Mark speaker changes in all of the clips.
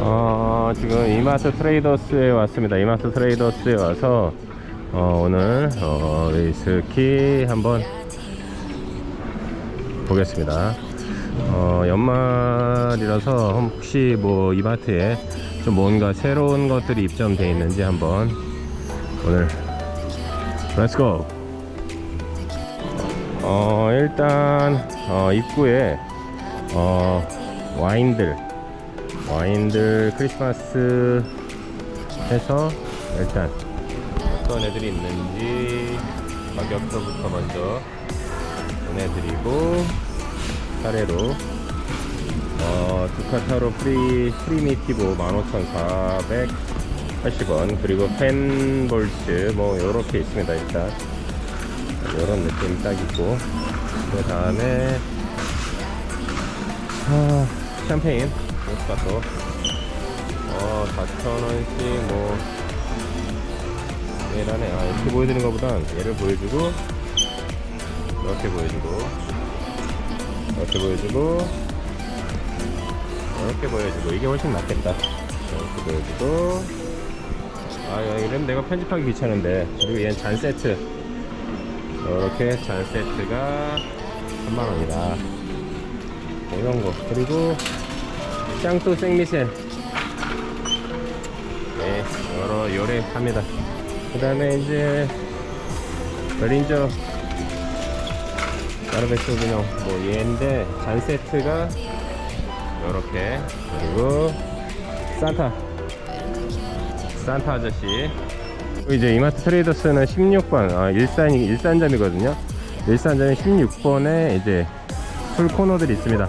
Speaker 1: 어, 지금 이마트 트레이더스에 왔습니다. 이마트 트레이더스에 와서 어, 오늘 어, 위스키 한번 보겠습니다. 어, 연말이라서 혹시 뭐 이마트에 좀 뭔가 새로운 것들이 입점되어 있는지 한번 오늘 렛츠고! 어, 일단 어, 입구에 어, 와인들 와인들 크리스마스 해서 일단 어떤 애들이 있는지 가격표부터 먼저 보내드리고 사례로 어, 두카타로 프리 프리미티보 15,480원 그리고 펜볼츠 뭐 요렇게 있습니다 일단. 요런 느낌 딱 있고. 그 다음에 아, 샴페인 모스카토 어 4,000원씩 뭐. 얘라네. 아 이렇게 보여드리는 것보단 얘를 보여주고 이렇게 보여주고 이렇게 보여주고 이렇게 보여주고. 이게 훨씬 낫겠다. 이렇게 보여주고. 아 이런 내가 편집하기 귀찮은데. 그리고 얘는 잔 세트. 이렇게 잔 세트가 3만원이다. 이런 거. 그리고 짱또 생미셀 네 여러 요래 합니다. 그 다음에 이제 베린저 까르베스 그냥 뭐 얘인데 잔 세트가 요렇게 그리고 산타. 산타 아저씨. 이제 이마트 트레이더스는 16번. 아, 일산이 일산점이거든요. 일산점이 16번에 이제 풀 코너들이 있습니다.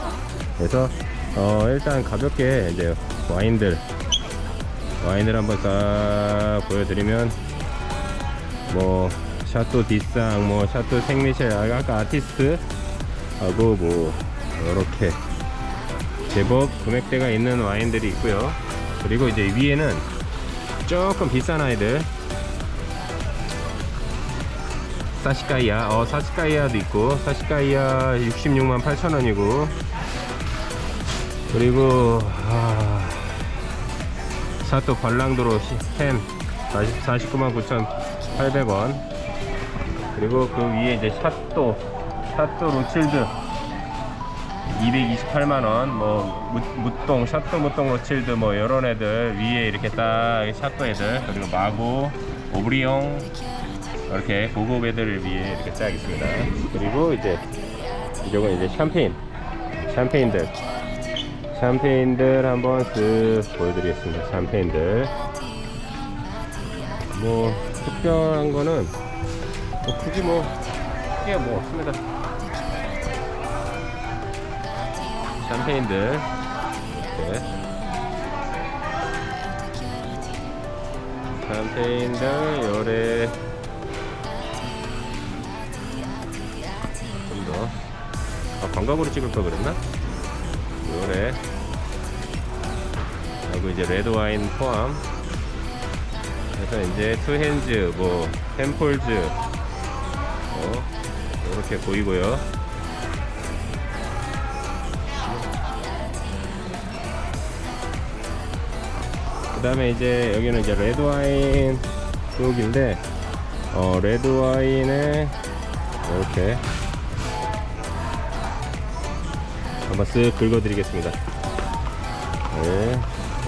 Speaker 1: 그래서 어, 일단 가볍게 이제 와인들 와인을 한번 싹 보여드리면 뭐 샤또 디쌍 뭐 샤또 생미셸 아, 아까 아티스트 하고 뭐 이렇게 제법 금액대가 있는 와인들이 있고요. 그리고 이제 위에는 조금 비싼 아이들 사시카이아 어 사시카이아도 있고 사시카이아 66만 8천원이고 그리고 아, 샤또 발랑도로 햄 49만 9,800원. 그리고 그 위에 이제 샤또 샤또 로칠드 228만원. 뭐 무, 무똥 샤또 무똥 로칠드 뭐 이런 애들 위에 이렇게 딱 샤또 애들. 그리고 마고 오브리용. 이렇게 고급 애들을 위해 이렇게 딱 있습니다. 그리고 이제 이쪽은 이제 샴페인 샴페인들 샴페인들 한번 쓱 보여드리겠습니다 샴페인들. 뭐 특별한 거는 뭐 굳이 뭐 크게 뭐 없습니다. 샴페인들. 이렇게 샴페인들 요래 좀 더. 아, 광각으로 찍을 걸 그랬나? 요래 그리고 이제 레드 와인 포함. 그래서 이제 투핸즈 뭐 템폴즈. 어, 이렇게 보이고요. 그 다음에 이제 여기는 이제 레드 와인 쪽인데 어 레드 와인에 이렇게 한번 쓱 긁어드리겠습니다. 네.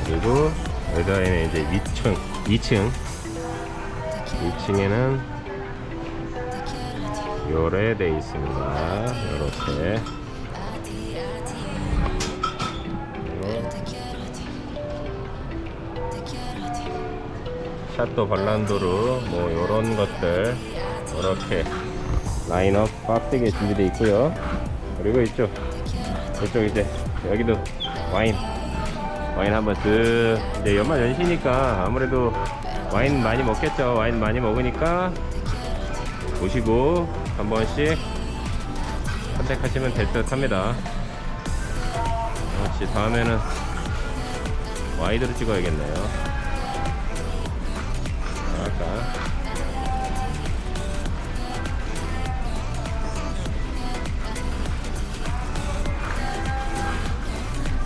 Speaker 1: 그리고 여기다에는 이제 2층, 2층, 2층에는 요래 돼 있습니다. 요렇게. 샤또 발란도르 뭐 요런 것들 이렇게 라인업 빡세게 준비되어 있고요. 그리고 이쪽 이쪽 이제 여기도 와인 와인 한번 쓱 이제 연말 연시니까 아무래도 와인 많이 먹겠죠. 와인 많이 먹으니까 보시고 한 번씩 선택하시면 될 듯 합니다. 역시 다음에는 와이드로 찍어야겠네요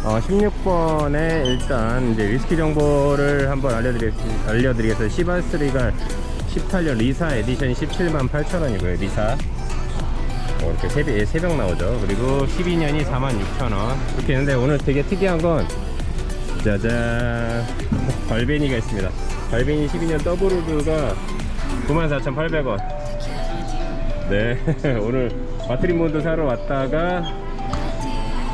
Speaker 1: 어, 16번에 일단 이제 위스키 정보를 한번 알려드리, 알려드리겠습니다. 시바스리가 18년 리사 에디션이 17만 8천 원이고요. 리사. 어, 이렇게 새벽, 새벽 나오죠. 그리고 12년이 4만 6천 원. 이렇게 있는데 오늘 되게 특이한 건 짜잔. 발베니가 있습니다. 발베니 12년 더블우드가 94,800원. 네. 오늘 마트리몬드 사러 왔다가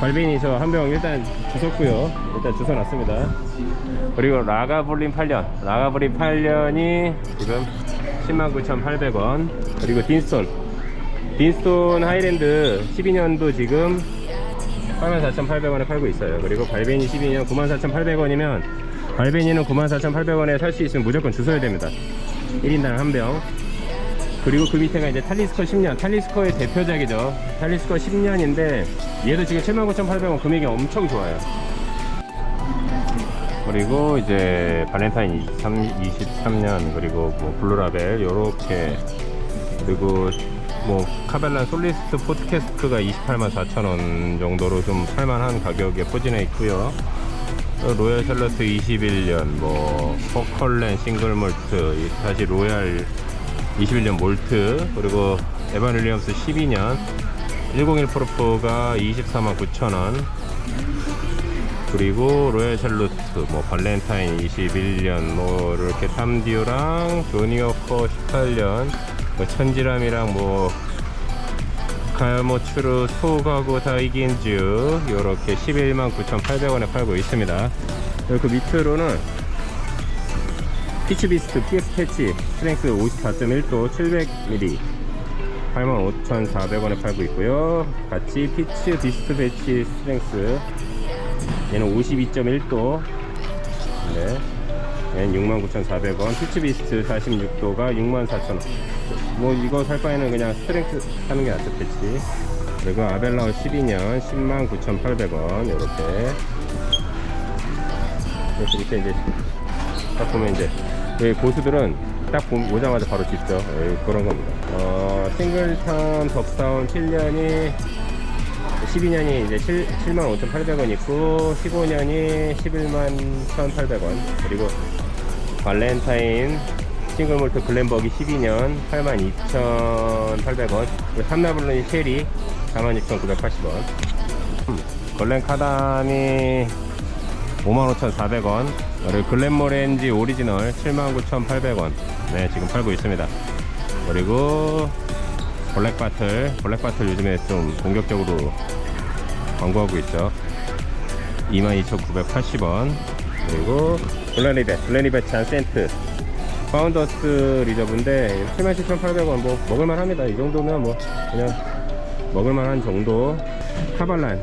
Speaker 1: 발베니 저한병 일단 주웠고요. 일단 주워놨습니다. 그리고 라가블린 8년. 라가블린 8년이 지금 109,800원. 그리고 딘스톤. 딘스톤 하이랜드 12년도 지금 84,800원에 팔고 있어요. 그리고 발베니 12년 94,800원이면 발베니는 94,800원에 살 수 있으면 무조건 주워야 됩니다. 1인당 한 병. 그리고 그 밑에가 이제 탈리스커 10년. 탈리스커의 대표작이죠. 탈리스커 10년인데 얘도 지금 79,800원 금액이 엄청 좋아요. 그리고 이제 발렌타인 23, 23년 그리고 뭐 블루라벨 요렇게 그리고 뭐 카벨란 솔리스트 포트캐스트가 28만 4천원 정도로 좀 살만한 가격에 포진해 있고요 로얄 샬러트 21년 뭐 포컬렌 싱글 몰트 다시 로얄 21년 몰트 그리고 에반 윌리엄스 12년 101 프로포가 24만 9천원 그리고 로얄 샬루트, 뭐 발렌타인 21년, 뭐 이렇게 탐디오랑 조니어커 18년, 뭐 천지람이랑 뭐 카야모추르 소가구 다이긴즈 요렇게 11만 9,800원에 팔고 있습니다. 그리고 그 밑으로는 피치비스트 PS 패치 스트렝스 54.1도 700ml 85,400원에 팔고 있고요. 같이 피치 비스트 패치 스트렝스 얘는 52.1도. 네. 얘는 69,400원. 피치비스트 46도가 64,000원. 뭐 이거 살 바에는 그냥 스트렝스 사는 게 낫죠 패치. 그리고 아벨라우 12년 109,800원. 이렇게. 이렇게 이제 딱 보면 이제 여기 고수들은 딱 보- 오자마자 바로 집죠. 예, 그런 겁니다. 어, 싱글턴 덕사운 7년이 12년이 이제 7, 7만 5,800원 있고 15년이 11만 1,800원. 그리고 발렌타인 싱글몰트 글렌버기 12년 8만 2,800원. 그리고 삼나블론이 쉐리 46,980원. 걸렌 카단이 55,400원 그리고 글렌모렌지 오리지널 79,800원. 네 지금 팔고 있습니다. 그리고 블랙바틀 블랙바틀 요즘에 좀 본격적으로 광고하고 있죠. 22,980원. 그리고 블렌리벳 블렌리벳 잔 센트. 파운더스 리저브인데 77,800원 뭐 먹을만 합니다. 이 정도면 뭐 그냥 먹을만 한 정도. 카발란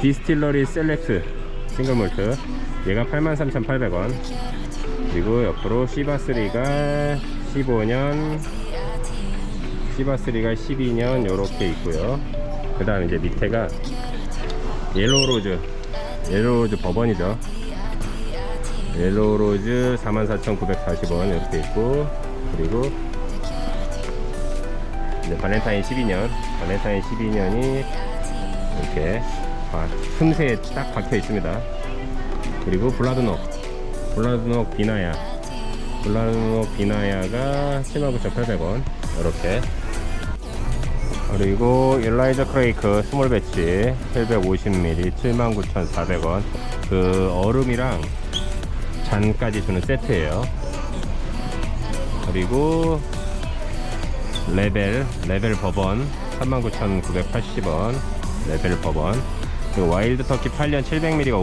Speaker 1: 디스틸러리 셀렉트 싱글몰트 얘가 83,800원. 그리고 옆으로 시바3가 15년 시바3가 12년 요렇게 있고요. 그 다음 이제 밑에가 옐로우로즈 옐로우로즈 버번이죠. 옐로우로즈 44,940원 이렇게 있고 그리고 이제 발렌타인 12년 발렌타인 12년이 이렇게 아, 틈새에 딱 박혀 있습니다 그리고 블라드녹. 블라드녹 비나야. 블라드녹 비나야가 79,800원 이렇게. 그리고 일라이저 크레이크 스몰 배치 750ml 79,400원. 그 얼음이랑 잔까지 주는 세트예요. 그리고 레벨 레벨 버번 39,980원. 레벨 버번 그리고 와일드 터키 8년 700ml가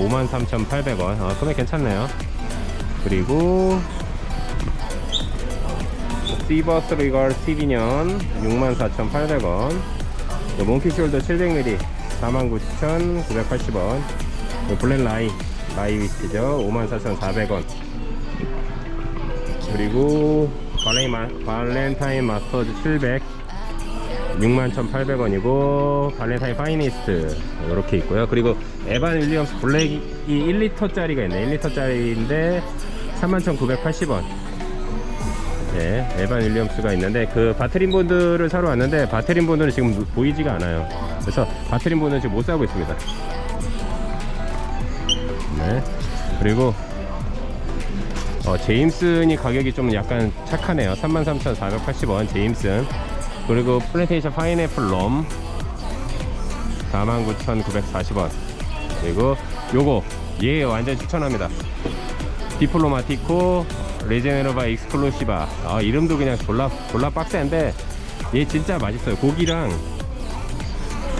Speaker 1: 53,800원. 아 금액 괜찮네요. 그리고 시버스 리걸 12년 64,800원. 몽키 숄더 700ml 49,980원. 블랙 라이 라이 위스키죠. 54,400원. 그리고 발렌타인 마스터즈 700 61,800원이고 발렌타인 파이니스트 이렇게 있고요 그리고 에반 윌리엄스 블랙이 1리터짜리가 있네 1리터짜리인데 31,980원 네, 에반 윌리엄스가 있는데 그 바트린 본드를 사러 왔는데 바트린 본드는 지금 보이지가 않아요. 그래서 바트린 본드는 지금 못 사고 있습니다. 네. 그리고 어, 제임슨이 가격이 좀 약간 착하네요. 33,480원 제임슨. 그리고 플랜테이션 파인애플 럼 49,940원. 그리고 요거 얘 완전 추천합니다. 디플로마티코 레제네로바 익스클루시바. 아, 이름도 그냥 졸라 졸라 빡센데 얘 진짜 맛있어요. 고기랑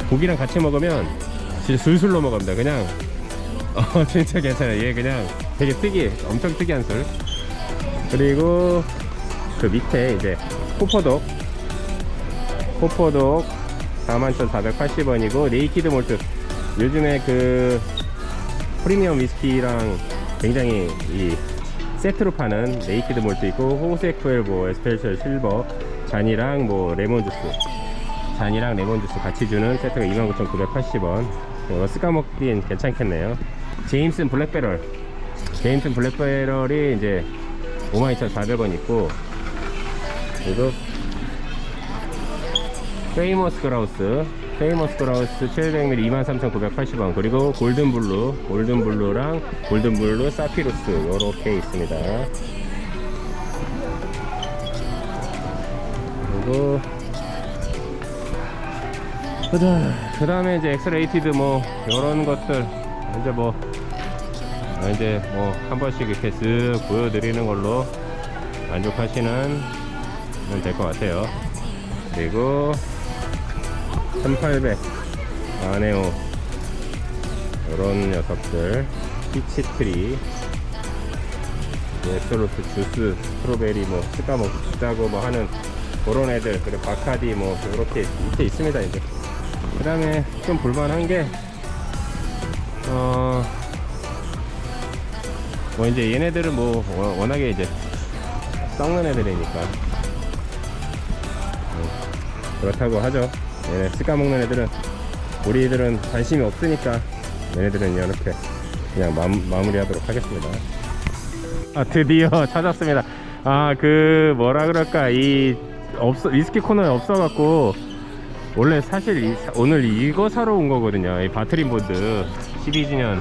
Speaker 1: 고기랑 같이 먹으면 진짜 술술 넘어갑니다. 그냥 어 진짜 괜찮아요. 얘 그냥 되게 특이해. 엄청 특이한 술. 그리고 그 밑에 이제 코포독 코포독 41,480원이고 네이키드 몰트. 요즘에 그 프리미엄 위스키랑 굉장히 이 세트로 파는 네이키드 몰트 있고 호세 쿠엘 뭐 에스페셜 실버 잔이랑 뭐 레몬 주스. 잔이랑 레몬 주스 같이 주는 세트가 29,980원. 이거 쓰까먹긴 괜찮겠네요. 제임슨 블랙배럴. 제임슨 블랙배럴이 이제 52,400원 있고 그리고 페이머스 그라우스. 페이머스 그라우스 700ml 23,980원. 그리고 골든블루 골든블루랑 골든블루 사피루스. 요렇게 있습니다. 그리고 그 다음에 이제 엑스레이티드 뭐 요런 것들 이제 뭐 어, 이제 뭐 한 번씩 이렇게 쓱 보여드리는 걸로 만족하시는 될 것 같아요. 그리고 1800 아네오. 이런 녀석들. 피치트리. 예스로스 주스 스트로베리 뭐 스카 먹자고 뭐 하는 그런 애들. 그리고 바카디 뭐 이렇게 밑에 있습니다 이제. 그 다음에 좀 볼만한 게 어, 뭐 이제 얘네들은 뭐 워- 워낙에 이제 썩는 애들이니까. 뭐 그렇다고 하죠. 얘네 스까 먹는 애들은 우리들은 관심이 없으니까 얘네들은 이렇게 그냥 마, 마무리하도록 하겠습니다. 아 드디어 찾았습니다. 아 그 뭐라 그럴까 이 없어 위스키 코너에 없어갖고 원래 사실 이- 오늘 이거 사러 온 거거든요. 이 바트린 보드 12주년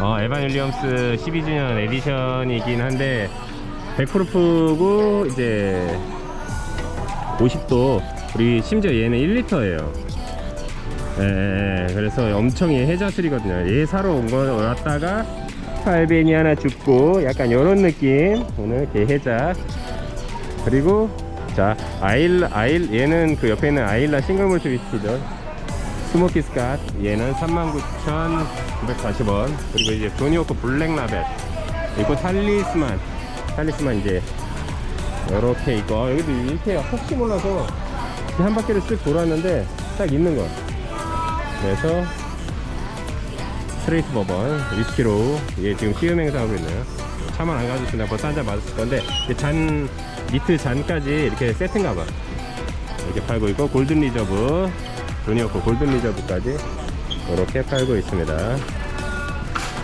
Speaker 1: 어, 에반 윌리엄스 12주년 에디션이긴 한데 100프루프고 이제 50도 우리 심지어 얘는 1리터예요. 예, 예, 그래서 엄청 얘 해자술이거든요. 얘 사러 온 거 왔다가 팔벤이 하나 죽고 약간 요런 느낌. 오늘 개 해자. 그리고 자 아일 아일 얘는 그 옆에 있는 아일라 싱글몰트 위스키죠. 스모키 스캇. 얘는 39,940원. 그리고 이제 조니오코 블랙 라벨. 그리고 탈리스만. 탈리스만 이제 요렇게 있고. 아, 여기도 이렇게 혹시 몰라서 이렇게 한 바퀴를 쓱 돌았는데 딱 있는 거 그래서 스트레이트 버번 위스키로 얘 지금 시음 행사하고 있네요. 차만 안 가졌으면 벌써 한 잔 맞았을 건데 이잔 니트 잔까지 이렇게 세트인가 봐. 이렇게 팔고 있고 골든 리저브 조니어코 골든 리저브까지 이렇게 팔고 있습니다